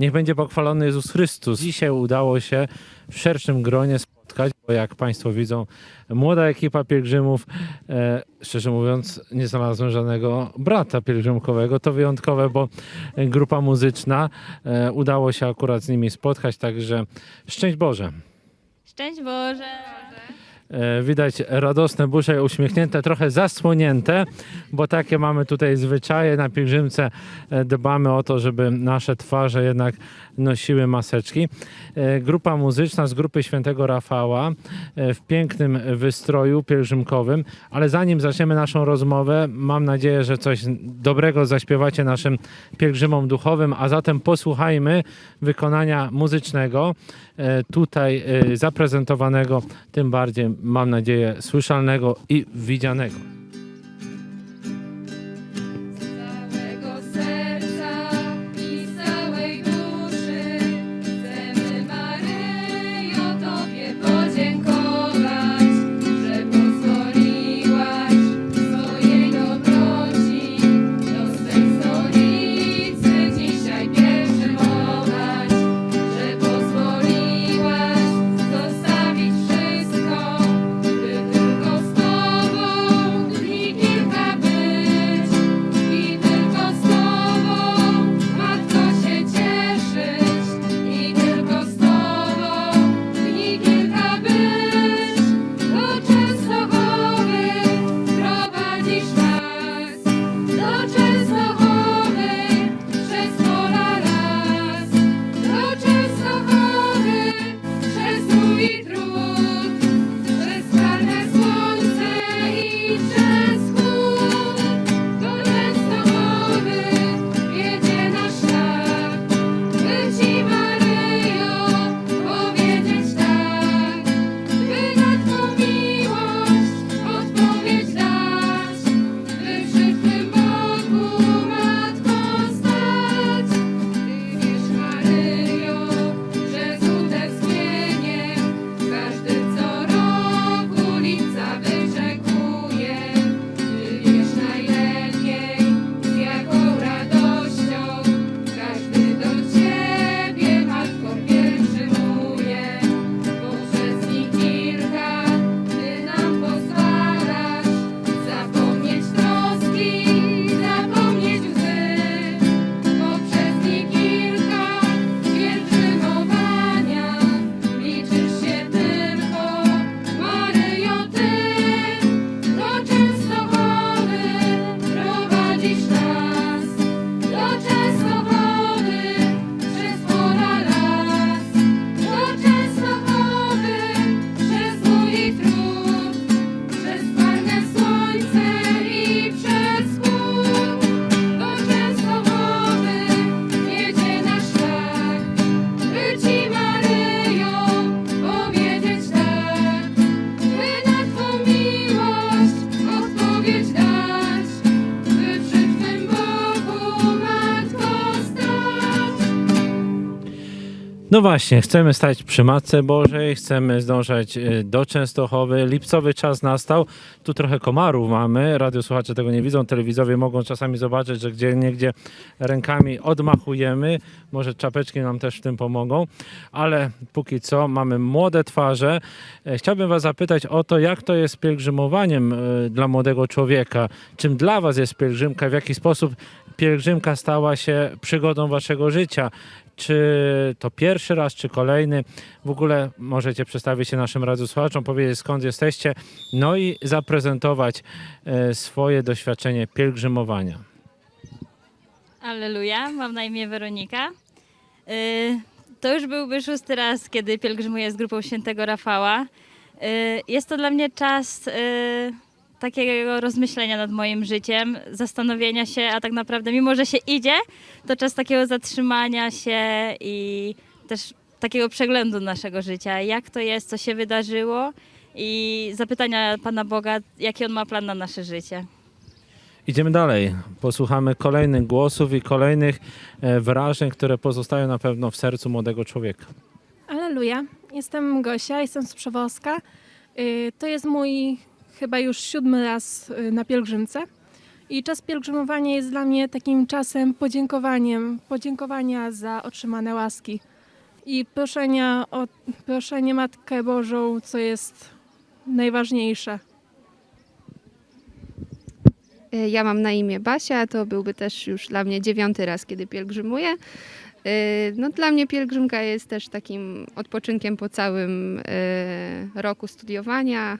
Niech będzie pochwalony Jezus Chrystus. Dzisiaj udało się w szerszym gronie spotkać, bo jak Państwo widzą, młoda ekipa pielgrzymów, e, szczerze mówiąc, nie znalazłem żadnego brata pielgrzymkowego. To wyjątkowe, bo grupa muzyczna, e, udało się akurat z nimi spotkać, także szczęść Boże. Szczęść Boże! E, Widać radosne busze, uśmiechnięte, trochę zasłonięte, bo takie mamy tutaj zwyczaje. Na pielgrzymce e, dbamy o to, żeby nasze twarze jednak nosiły maseczki. E, Grupa muzyczna z grupy Świętego Rafała w pięknym wystroju pielgrzymkowym, ale zanim zaczniemy naszą rozmowę, mam nadzieję, że coś dobrego zaśpiewacie naszym pielgrzymom duchowym, a zatem posłuchajmy wykonania muzycznego tutaj zaprezentowanego, tym bardziej mam nadzieję słyszalnego i widzianego. Maryjo, Ty. Do No właśnie, chcemy stać przy Matce Bożej, chcemy zdążać e, do Częstochowy. Lipcowy czas nastał. Tu trochę komarów mamy. Radiosłuchacze tego nie widzą. Telewizowie mogą czasami zobaczyć, że gdzie niegdzie rękami odmachujemy. Może czapeczki nam też w tym pomogą. Ale póki co mamy młode twarze. E, Chciałbym Was zapytać o to, jak to jest pielgrzymowaniem e, dla młodego człowieka. Czym dla Was jest pielgrzymka? W jaki sposób pielgrzymka stała się przygodą Waszego życia? Czy to pierwszy raz, czy kolejny? W ogóle możecie przedstawić się naszym radiosłuchaczom, powiedzieć skąd jesteście, no i zaprezentować e, swoje doświadczenie pielgrzymowania. Alleluja, mam na imię Weronika. Y, To już byłby szósty raz, kiedy pielgrzymuję z grupą świętego Rafała. Y, Jest to dla mnie czas takiego rozmyślenia nad moim życiem, zastanowienia się, a tak naprawdę mimo, że się idzie, to czas takiego zatrzymania się i też takiego przeglądu naszego życia. Jak to jest, co się wydarzyło i zapytania Pana Boga, jaki On ma plan na nasze życie. Idziemy dalej. Posłuchamy kolejnych głosów i kolejnych e, wrażeń, które pozostają na pewno w sercu młodego człowieka. Aleluja. Jestem Gosia, jestem z Przewozka. Y, To jest mój chyba już siódmy raz y, na pielgrzymce. I czas pielgrzymowania jest dla mnie takim czasem podziękowaniem, podziękowania za otrzymane łaski i proszenia o proszenie Matkę Bożą, co jest najważniejsze. Y, Ja mam na imię Basia, to byłby też już dla mnie dziewiąty raz, kiedy pielgrzymuję. Y, No, dla mnie pielgrzymka jest też takim odpoczynkiem po całym roku studiowania.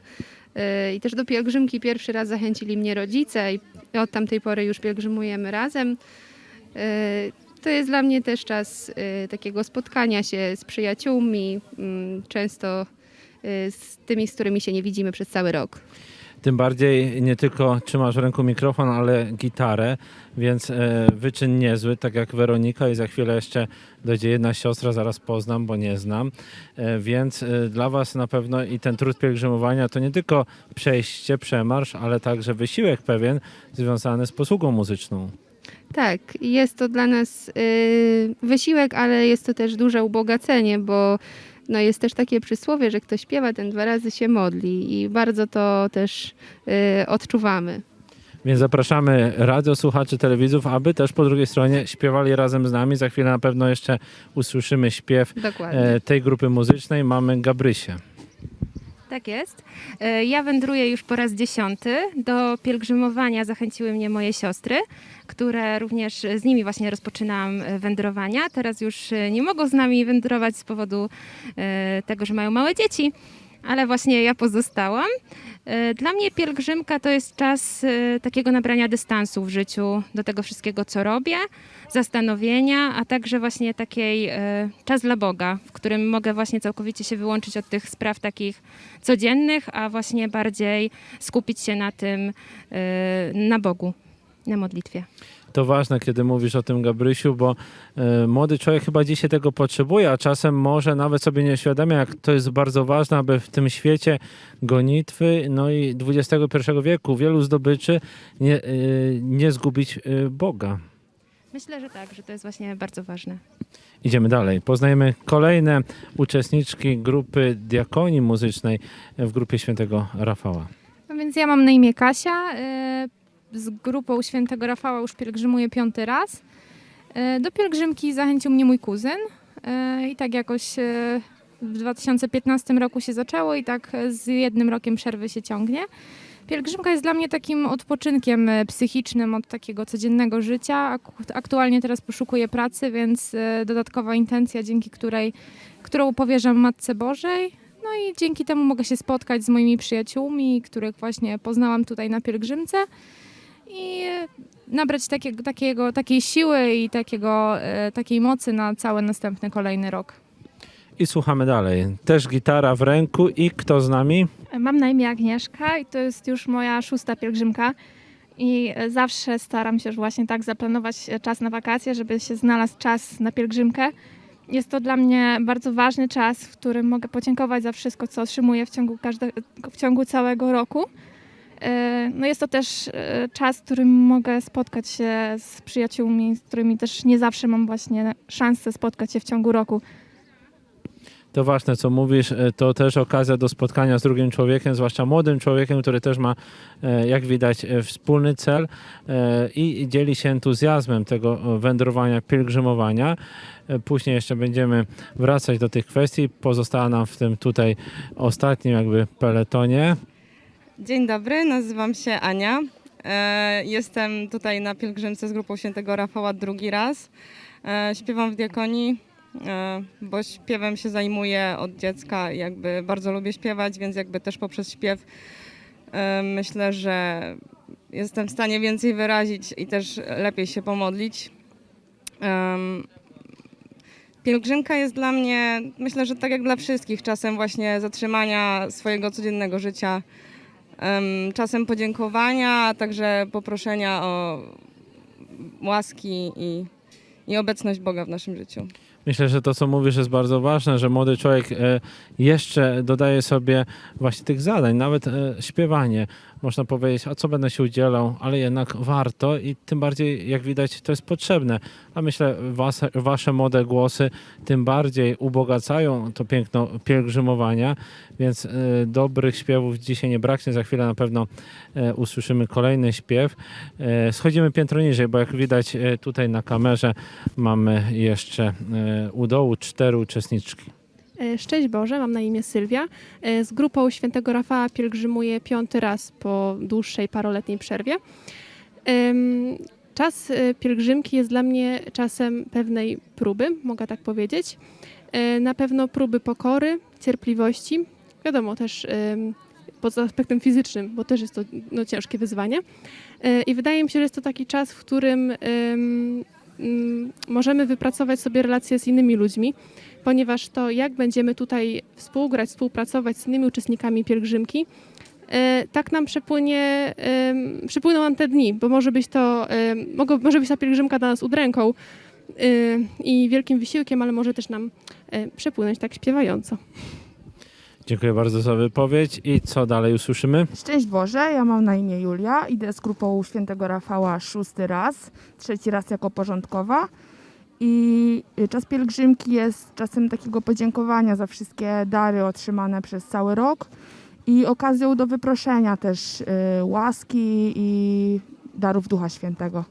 Y, I też do pielgrzymki pierwszy raz zachęcili mnie rodzice i od tamtej pory już pielgrzymujemy razem. Y, To jest dla mnie też czas y, takiego spotkania się z przyjaciółmi, mm, często z tymi, z którymi się nie widzimy przez cały rok. Tym bardziej nie tylko trzymasz w ręku mikrofon, ale gitarę, więc e, wyczyn niezły, tak jak Weronika i za chwilę jeszcze dojdzie jedna siostra, zaraz poznam, bo nie znam. E, więc e, dla Was na pewno i ten trud pielgrzymowania to nie tylko przejście, przemarsz, ale także wysiłek pewien związany z posługą muzyczną. Tak, jest to dla nas y, wysiłek, ale jest to też duże ubogacenie, bo no jest też takie przysłowie, że kto śpiewa, ten dwa razy się modli i bardzo to też y, odczuwamy. Więc zapraszamy radiosłuchaczy, telewizów, aby też po drugiej stronie śpiewali razem z nami. Za chwilę na pewno jeszcze usłyszymy śpiew Dokładnie. e, tej grupy muzycznej. Mamy Gabrysię. Tak jest. E, Ja wędruję już po raz dziesiąty. Do pielgrzymowania zachęciły mnie moje siostry, które również z nimi właśnie rozpoczynałam e, wędrowania. Teraz już e, nie mogą z nami wędrować z powodu tego, że mają małe dzieci, ale właśnie ja pozostałam. E, Dla mnie pielgrzymka to jest czas e, takiego nabrania dystansu w życiu do tego wszystkiego, co robię, zastanowienia, a także właśnie takiej e, czas dla Boga, w którym mogę właśnie całkowicie się wyłączyć od tych spraw takich codziennych, a właśnie bardziej skupić się na tym, na Bogu, na modlitwie. To ważne, kiedy mówisz o tym, Gabrysiu, bo e, młody człowiek chyba dzisiaj tego potrzebuje, a czasem może nawet sobie nie uświadamia, jak to jest bardzo ważne, aby w tym świecie gonitwy, no i XXI wieku, wielu zdobyczy, nie, e, nie zgubić e, Boga. Myślę, że tak, że to jest właśnie bardzo ważne. Idziemy dalej. Poznajemy kolejne uczestniczki grupy diakonii muzycznej w grupie świętego Rafała. No więc ja mam na imię Kasia. Z grupą Świętego Rafała już pielgrzymuję piąty raz. Y, Do pielgrzymki zachęcił mnie mój kuzyn y, i tak jakoś y, w 2015 roku się zaczęło i tak z jednym rokiem przerwy się ciągnie. Pielgrzymka jest dla mnie takim odpoczynkiem psychicznym od takiego codziennego życia. Ak- Aktualnie teraz poszukuję pracy, więc dodatkowa intencja, dzięki której, którą powierzam Matce Bożej. No i dzięki temu mogę się spotkać z moimi przyjaciółmi, których właśnie poznałam tutaj na pielgrzymce i nabrać takiego, takiego, takiej siły i takiego, e, takiej mocy na cały następny kolejny rok. I słuchamy dalej. Też gitara w ręku i kto z nami? Mam na imię Agnieszka i to jest już moja szósta pielgrzymka. I e, zawsze staram się właśnie tak zaplanować e, czas na wakacje, żeby się znalazł czas na pielgrzymkę. Jest to dla mnie bardzo ważny czas, w którym mogę podziękować za wszystko, co otrzymuję w ciągu, każde, w ciągu całego roku. E, No jest to też e, czas, w którym mogę spotkać się z przyjaciółmi, z którymi też nie zawsze mam właśnie szansę spotkać się w ciągu roku. To ważne, co mówisz, e, to też okazja do spotkania z drugim człowiekiem, zwłaszcza młodym człowiekiem, który też ma, jak widać, wspólny cel i dzieli się entuzjazmem tego wędrowania, pielgrzymowania. Później jeszcze będziemy wracać do tych kwestii. Pozostała nam w tym tutaj ostatnim jakby peletonie. Dzień dobry, nazywam się Ania. E, Jestem tutaj na pielgrzymce z grupą świętego Rafała drugi raz. E, Śpiewam w diakonii, e, bo śpiewem się zajmuję od dziecka. Jakby bardzo lubię śpiewać, więc jakby też poprzez śpiew myślę, że jestem w stanie więcej wyrazić i też lepiej się pomodlić. Pielgrzymka jest dla mnie, myślę, że tak jak dla wszystkich, czasem właśnie zatrzymania swojego codziennego życia czasem podziękowania, a także poproszenia o łaski i, i obecność Boga w naszym życiu. Myślę, że to, co mówisz, jest bardzo ważne, że młody człowiek e, jeszcze dodaje sobie właśnie tych zadań, nawet e, śpiewanie. Można powiedzieć, a co będę się udzielał, ale jednak warto i tym bardziej, jak widać, to jest potrzebne. A myślę, was, wasze młode głosy tym bardziej ubogacają to piękno pielgrzymowania, więc e, dobrych śpiewów dzisiaj nie braknie. Za chwilę na pewno e, usłyszymy kolejny śpiew. E, schodzimy piętro niżej, bo jak widać e, tutaj na kamerze mamy jeszcze e, u dołu cztery uczestniczki. E, Szczęść Boże, mam na imię Sylwia. E, Z grupą świętego Rafała pielgrzymuję piąty raz po dłuższej paroletniej przerwie. Czas e, pielgrzymki jest dla mnie czasem pewnej próby, mogę tak powiedzieć. Na pewno próby pokory, cierpliwości, wiadomo też pod aspektem fizycznym, bo też jest to no, ciężkie wyzwanie. I wydaje mi się, że jest to taki czas, w którym możemy wypracować sobie relacje z innymi ludźmi, ponieważ to, jak będziemy tutaj współgrać, współpracować z innymi uczestnikami pielgrzymki, e, tak nam przepłynie, przepłyną nam te dni, bo może być to, może być ta pielgrzymka dla nas udręką e, i wielkim wysiłkiem, ale może też nam e, przepłynąć tak śpiewająco. Dziękuję bardzo za wypowiedź i co dalej usłyszymy? Szczęść Boże, ja mam na imię Julia, idę z grupą świętego Rafała szósty raz, trzeci raz jako porządkowa. I czas pielgrzymki jest czasem takiego podziękowania za wszystkie dary otrzymane przez cały rok i okazją do wyproszenia też y, łaski i darów Ducha Świętego.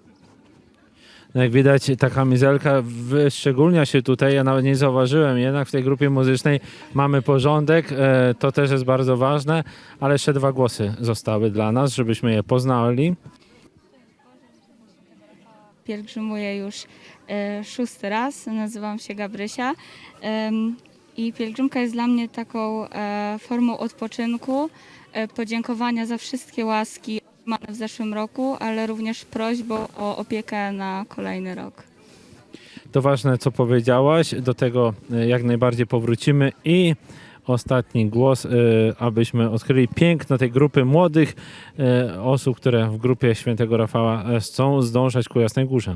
No jak widać, ta kamizelka wyszczególnia się tutaj. Ja nawet nie zauważyłem, jednak w tej grupie muzycznej mamy porządek. e, To też jest bardzo ważne, ale jeszcze dwa głosy zostały dla nas, żebyśmy je poznali. Pielgrzymuję już e, szósty raz, nazywam się Gabrysia i pielgrzymka jest dla mnie taką e, formą odpoczynku, podziękowania za wszystkie łaski w zeszłym roku, ale również prośbą o opiekę na kolejny rok. To ważne, co powiedziałaś. Do tego e, jak najbardziej powrócimy. I ostatni głos, e, abyśmy odkryli piękno tej grupy młodych e, osób, które w grupie świętego Rafała chcą zdążać ku Jasnej Górze.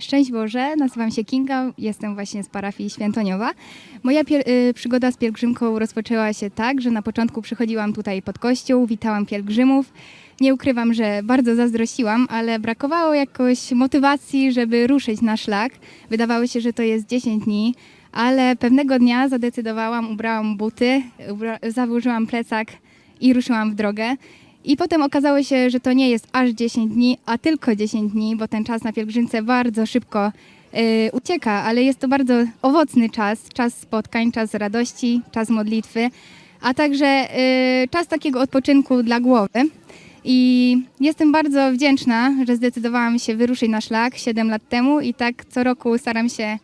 Szczęść Boże, nazywam się Kinga, jestem właśnie z parafii Świętoniowa. Moja y, przygoda z pielgrzymką rozpoczęła się tak, że na początku przychodziłam tutaj pod kościół, witałam pielgrzymów. Nie ukrywam, że bardzo zazdrościłam, ale brakowało jakoś motywacji, żeby ruszyć na szlak. Wydawało się, że to jest 10 dni, ale pewnego dnia zadecydowałam, ubrałam buty, ubra- założyłam plecak i ruszyłam w drogę. I potem okazało się, że to nie jest aż 10 dni, a tylko 10 dni, bo ten czas na pielgrzymce bardzo szybko y, ucieka, ale jest to bardzo owocny czas, czas spotkań, czas radości, czas modlitwy, a także y, czas takiego odpoczynku dla głowy. I jestem bardzo wdzięczna, że zdecydowałam się wyruszyć na szlak 7 lat temu i tak co roku staram się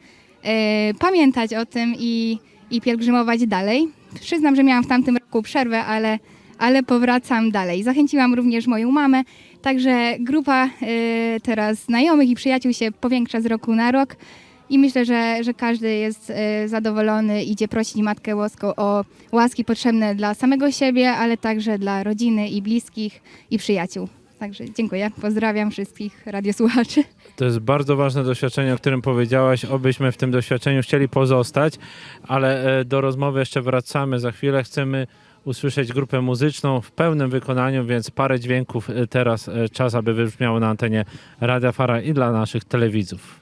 y, pamiętać o tym i, i pielgrzymować dalej. Przyznam, że miałam w tamtym roku przerwę, ale ale powracam dalej. Zachęciłam również moją mamę, także grupa y, teraz znajomych i przyjaciół się powiększa z roku na rok i myślę, że, że każdy jest y, zadowolony, idzie prosić Matkę Boską o łaski potrzebne dla samego siebie, ale także dla rodziny i bliskich i przyjaciół. Także dziękuję, pozdrawiam wszystkich radiosłuchaczy. To jest bardzo ważne doświadczenie, o którym powiedziałaś. Obyśmy w tym doświadczeniu chcieli pozostać, ale e, do rozmowy jeszcze wracamy za chwilę. Chcemy usłyszeć grupę muzyczną w pełnym wykonaniu, więc parę dźwięków e, teraz e, czas, aby wybrzmiało na antenie Radia Fara i dla naszych telewidzów.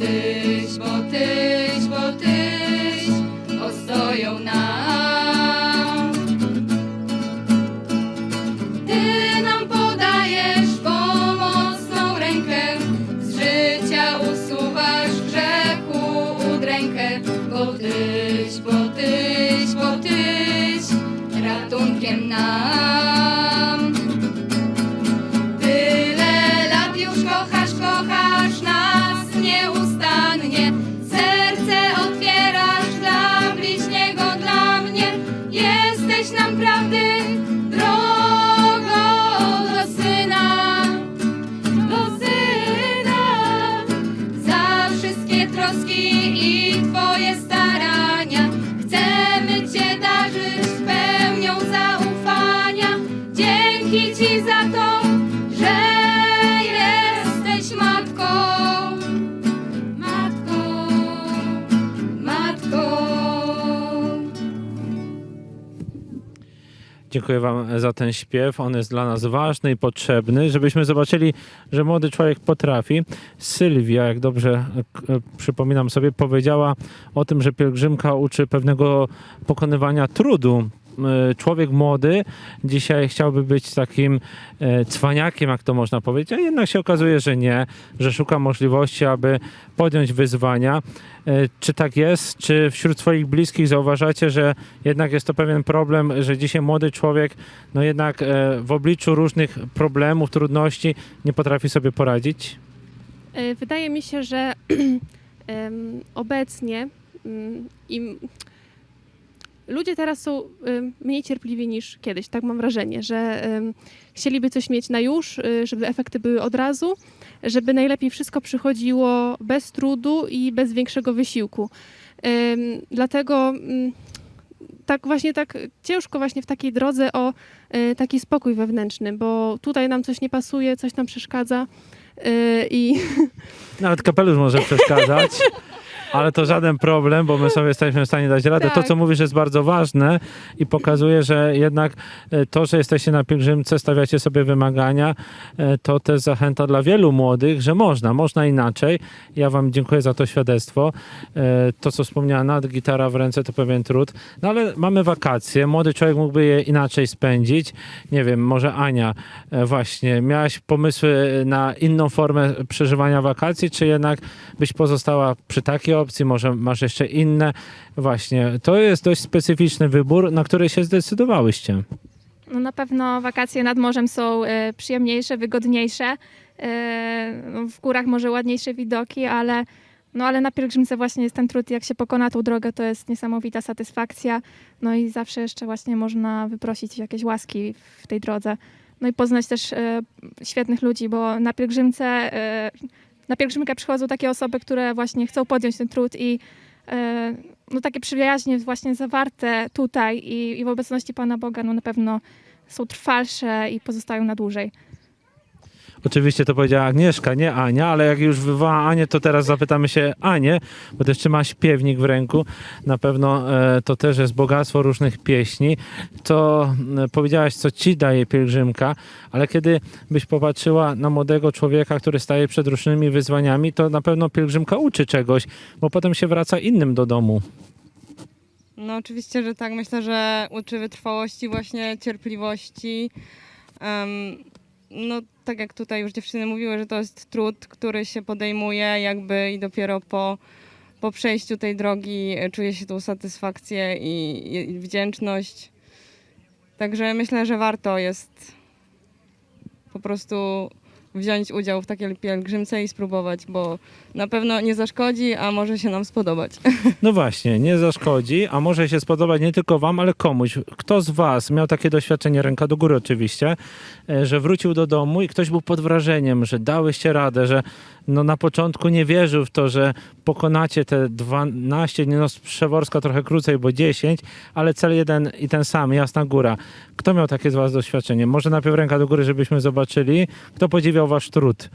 Tyś, bo Tyś, bo Tyś ostoją nam. Ty nam podajesz pomocną rękę, z życia usuwasz grzechu udrękę, bo Tyś, bo Tyś, bo Tyś ratunkiem nam. To, że jesteś matką, matką, matką. Dziękuję Wam za ten śpiew. On jest dla nas ważny i potrzebny, żebyśmy zobaczyli, że młody człowiek potrafi. Sylwia, jak dobrze k- przypominam sobie, powiedziała o tym, że pielgrzymka uczy pewnego pokonywania trudu. E, Człowiek młody dzisiaj chciałby być takim e, cwaniakiem, jak to można powiedzieć, a jednak się okazuje, że nie, że szuka możliwości, aby podjąć wyzwania. E, Czy tak jest? Czy wśród swoich bliskich zauważacie, że jednak jest to pewien problem, że dzisiaj młody człowiek, no jednak w obliczu różnych problemów, trudności nie potrafi sobie poradzić? Wydaje mi się, że obecnie mm, im ludzie teraz są mniej cierpliwi niż kiedyś, tak mam wrażenie, że chcieliby coś mieć na już, y, żeby efekty były od razu, żeby najlepiej wszystko przychodziło bez trudu i bez większego wysiłku. Dlatego tak właśnie tak ciężko właśnie w takiej drodze o e, taki spokój wewnętrzny, bo tutaj nam coś nie pasuje, coś nam przeszkadza e, i Nawet kapelusz może przeszkadzać. Ale to żaden problem, bo my sobie jesteśmy w stanie dać radę. To, Tak. co mówisz, jest bardzo ważne i pokazuje, że jednak e, to, że jesteście na pielgrzymce, stawiacie sobie wymagania, e, to też zachęta dla wielu młodych, że można, można inaczej. Ja Wam dziękuję za to świadectwo. E, To, co wspomniała Nad, gitara w ręce, to pewien trud. No ale mamy wakacje, młody człowiek mógłby je inaczej spędzić. Nie wiem, może Ania, właśnie, miałaś pomysły na inną formę przeżywania wakacji, czy jednak byś pozostała przy takiej opcji, może masz jeszcze inne? Właśnie, to jest dość specyficzny wybór, na który się zdecydowałyście. No na pewno wakacje nad morzem są e, przyjemniejsze, wygodniejsze. No w górach może ładniejsze widoki, ale, no ale na pielgrzymce właśnie jest ten trud. Jak się pokona tą drogę, to jest niesamowita satysfakcja. No i zawsze jeszcze właśnie można wyprosić jakieś łaski w tej drodze. No i poznać też e, świetnych ludzi, bo na pielgrzymce, e, na pielgrzymkę przychodzą takie osoby, które właśnie chcą podjąć ten trud i e, no takie przyjaźnie właśnie zawarte tutaj i, i w obecności Pana Boga no na pewno są trwalsze i pozostają na dłużej. Oczywiście to powiedziała Agnieszka, nie Ania, ale jak już wywoła Anię, to teraz zapytamy się Anię, bo też trzyma śpiewnik w ręku. Na pewno e, to też jest bogactwo różnych pieśni. To e, powiedziałaś, co ci daje pielgrzymka, ale kiedy byś popatrzyła na młodego człowieka, który staje przed różnymi wyzwaniami, to na pewno pielgrzymka uczy czegoś, bo potem się wraca innym do domu. No oczywiście, że tak. Myślę, że uczy wytrwałości, właśnie cierpliwości. No tak jak tutaj już dziewczyny mówiły, że to jest trud, który się podejmuje jakby i dopiero po, po przejściu tej drogi e, czuje się tą satysfakcję i, i wdzięczność. Także myślę, że warto jest po prostu wziąć udział w takiej pielgrzymce i spróbować, bo na pewno nie zaszkodzi, a może się nam spodobać. No właśnie, nie zaszkodzi, a może się spodobać nie tylko wam, ale komuś. Kto z was miał takie doświadczenie, ręka do góry oczywiście, e, że wrócił do domu i ktoś był pod wrażeniem, że dałyście radę, że no na początku nie wierzył w to, że pokonacie te 12 dni, no Przeworska trochę krócej, bo 10, ale cel jeden i ten sam, Jasna Góra. Kto miał takie z was doświadczenie? Może najpierw ręka do góry, żebyśmy zobaczyli, kto podziwiał wasz trud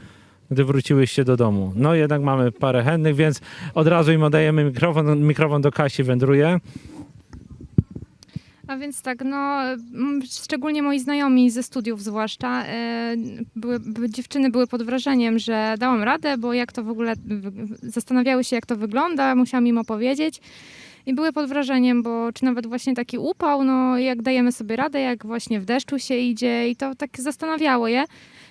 gdy wróciłyście do domu. No jednak mamy parę chętnych, więc od razu im oddajemy mikrofon. Mikrofon do Kasi wędruje. A więc tak, no szczególnie moi znajomi ze studiów zwłaszcza, e, były, dziewczyny były pod wrażeniem, że dałam radę, bo jak to w ogóle, zastanawiały się jak to wygląda, musiałam im opowiedzieć. I były pod wrażeniem, bo czy nawet właśnie taki upał, no jak dajemy sobie radę, jak właśnie w deszczu się idzie i to tak zastanawiało je.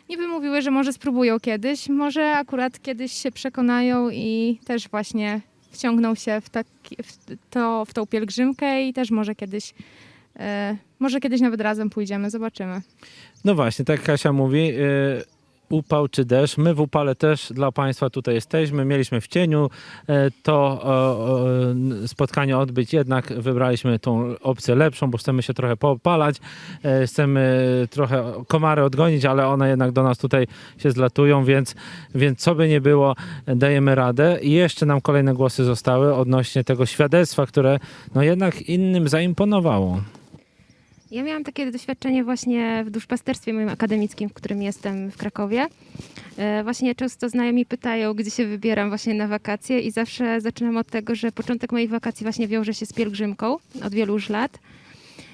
Niby mówiły, że może spróbują kiedyś, może akurat kiedyś się przekonają i też właśnie wciągną się w, taki, w, to, w tą pielgrzymkę i też może kiedyś, e, może kiedyś nawet razem pójdziemy, zobaczymy. No właśnie, tak Kasia mówi, y, upał czy deszcz. My w upale też dla Państwa tutaj jesteśmy. Mieliśmy w cieniu e, to spotkanie odbyć, jednak wybraliśmy tą opcję lepszą, bo chcemy się trochę poopalać, e, chcemy trochę komary odgonić, ale one jednak do nas tutaj się zlatują, więc, więc co by nie było, dajemy radę. I jeszcze nam kolejne głosy zostały odnośnie tego świadectwa, które no jednak innym zaimponowało. Ja miałam takie doświadczenie właśnie w duszpasterstwie moim akademickim, w którym jestem w Krakowie. E, Właśnie często znajomi pytają, gdzie się wybieram właśnie na wakacje i zawsze zaczynam od tego, że początek moich wakacji właśnie wiąże się z pielgrzymką od wielu już lat.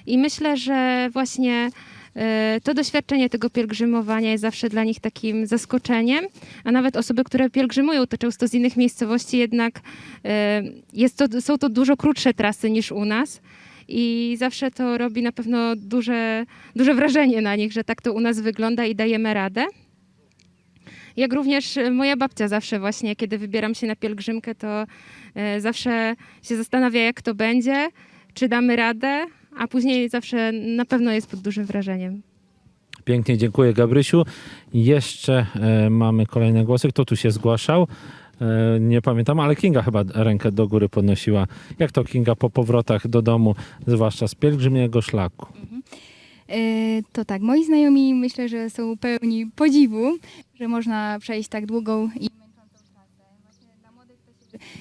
I myślę, że właśnie e, to doświadczenie tego pielgrzymowania jest zawsze dla nich takim zaskoczeniem, a nawet osoby, które pielgrzymują, to często z innych miejscowości jednak e, jest to, są to dużo krótsze trasy niż u nas. I zawsze to robi na pewno duże, duże wrażenie na nich, że tak to u nas wygląda i dajemy radę. Jak również e, moja babcia zawsze właśnie, kiedy wybieram się na pielgrzymkę, to e, zawsze się zastanawia, jak to będzie, czy damy radę, a później zawsze na pewno jest pod dużym wrażeniem. Pięknie dziękuję Gabrysiu. Jeszcze e, mamy kolejne głosy. Kto tu się zgłaszał? E, nie pamiętam, ale Kinga chyba rękę do góry podnosiła. Jak to Kinga po powrotach do domu, zwłaszcza z pielgrzymnego szlaku? E, To tak, moi znajomi myślę, że są pełni podziwu, że można przejść tak długą i.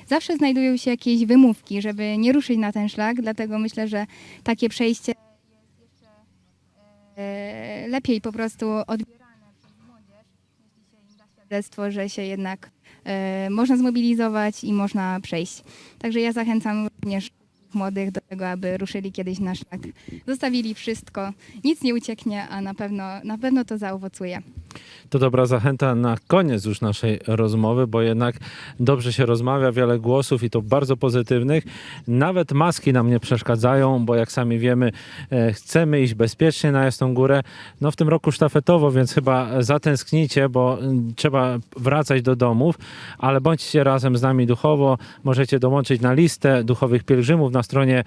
Zawsze znajdują się jakieś wymówki, żeby nie ruszyć na ten szlak, dlatego myślę, że takie przejście jest jeszcze e, lepiej po prostu odbierane przez młodzież, jeśli się im da świadectwo, że się jednak można zmobilizować i można przejść. Także ja zachęcam również młodych do tego, aby ruszyli kiedyś na szlak. Zostawili wszystko, nic nie ucieknie, a na pewno, na pewno to zaowocuje. To dobra zachęta na koniec już naszej rozmowy, bo jednak dobrze się rozmawia, wiele głosów i to bardzo pozytywnych. Nawet maski nam nie przeszkadzają, bo jak sami wiemy, e, chcemy iść bezpiecznie na Jasną Górę. No w tym roku sztafetowo, więc chyba zatęsknicie, bo trzeba wracać do domów, ale bądźcie razem z nami duchowo. Możecie dołączyć na listę duchowych pielgrzymów na stronie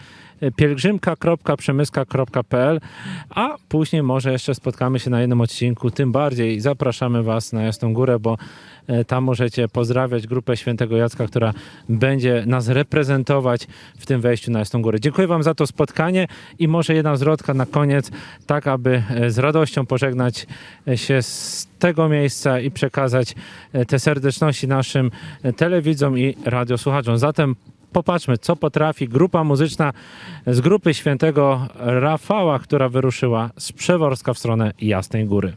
pielgrzymka.przemyska.pl, a później może jeszcze spotkamy się na jednym odcinku. Tym bardziej zapraszamy Was na Jasną Górę, bo e, tam możecie pozdrawiać grupę Świętego Jacka, która będzie nas reprezentować w tym wejściu na Jasną Górę. Dziękuję Wam za to spotkanie i może jedna zwrotka na koniec, tak aby e, z radością pożegnać e, się z tego miejsca i przekazać te serdeczności naszym telewidzom i radiosłuchaczom. Zatem popatrzmy, co potrafi grupa muzyczna z grupy świętego Rafała, która wyruszyła z Przeworska w stronę Jasnej Góry.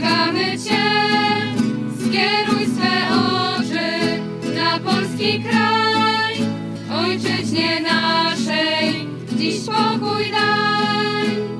Błagamy Cię, skieruj swe oczy na polski kraj, ojczyźnie naszej, dziś pokój daj.